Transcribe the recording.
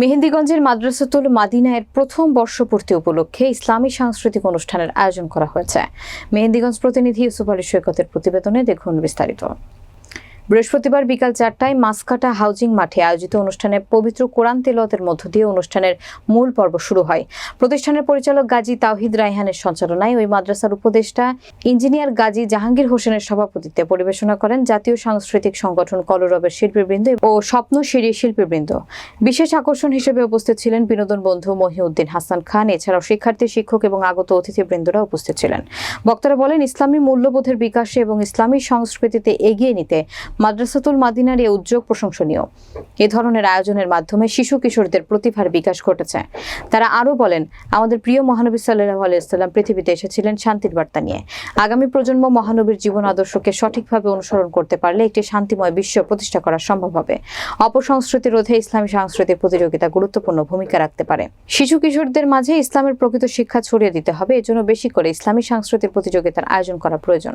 মেহেন্দিগঞ্জের মাদ্রাসাতুল মাদিনায়ের প্রথম বর্ষপূর্তি উপলক্ষে ইসলামী সাংস্কৃতিক অনুষ্ঠানের আয়োজন করা হয়েছে। মেহেন্দিগঞ্জ প্রতিনিধি ইউসুফ আলী সৈকতের প্রতিবেদনে দেখুন বিস্তারিত। বৃহস্পতিবার বিকাল চারটায় মাসকাটা হাউজিং মাঠে আয়োজিত অনুষ্ঠানে পবিত্র কোরআন তেলতের মধ্য দিয়ে অনুষ্ঠানের মূল পর্ব শুরু হয়। প্রতিষ্ঠানের পরিচালক গাজী তাওহিদ রায়হানের সঞ্চালনায় ওই মাদ্রাসার উপদেষ্টা ইঞ্জিনিয়ার গাজী জাহাঙ্গীর হোসেনের সভাপতিত্বে পরিবেশনা করেন জাতীয় সাংস্কৃতিক সংগঠন কলরবের শিল্পীবৃন্দ ও স্বপ্নশিরি শিল্পীবৃন্দ। বিশেষ আকর্ষণ হিসেবে উপস্থিত ছিলেন বিনোদন বন্ধু মহিউদ্দিন হাসান খান, এছাড়াও শিক্ষার্থী, শিক্ষক এবং আগত অতিথিবৃন্দরা উপস্থিত ছিলেন। বক্তারা বলেন, ইসলামী মূল্যবোধের বিকাশে এবং ইসলামী সংস্কৃতিতে এগিয়ে নিতে মাদ্রাসাতুল মাদিনার এই উদ্যোগ প্রশংসনীয়। এ ধরনের আয়োজনের মাধ্যমে শিশু কিশোরদের প্রতিভার বিকাশ ঘটেছে। তারা আরও বলেন, আমাদের প্রিয় মহানবী সাল্লাহ আলাইসাল্লাম পৃথিবীতে এসেছিলেন শান্তির বার্তা নিয়ে। আগামী প্রজন্ম মহানবীর জীবন আদর্শকে সঠিকভাবে অনুসরণ করতে পারলে একটি শান্তিময় বিশ্ব প্রতিষ্ঠা করা সম্ভব হবে। অপসংস্কৃতি রোধে ইসলামী সাংস্কৃতিক প্রতিযোগিতা গুরুত্বপূর্ণ ভূমিকা রাখতে পারে। শিশু কিশোরদের মাঝে ইসলামের প্রকৃত শিক্ষা ছড়িয়ে দিতে হবে এজন্য বেশি করে ইসলামী সাংস্কৃতিক প্রতিযোগিতার আয়োজন করা প্রয়োজন।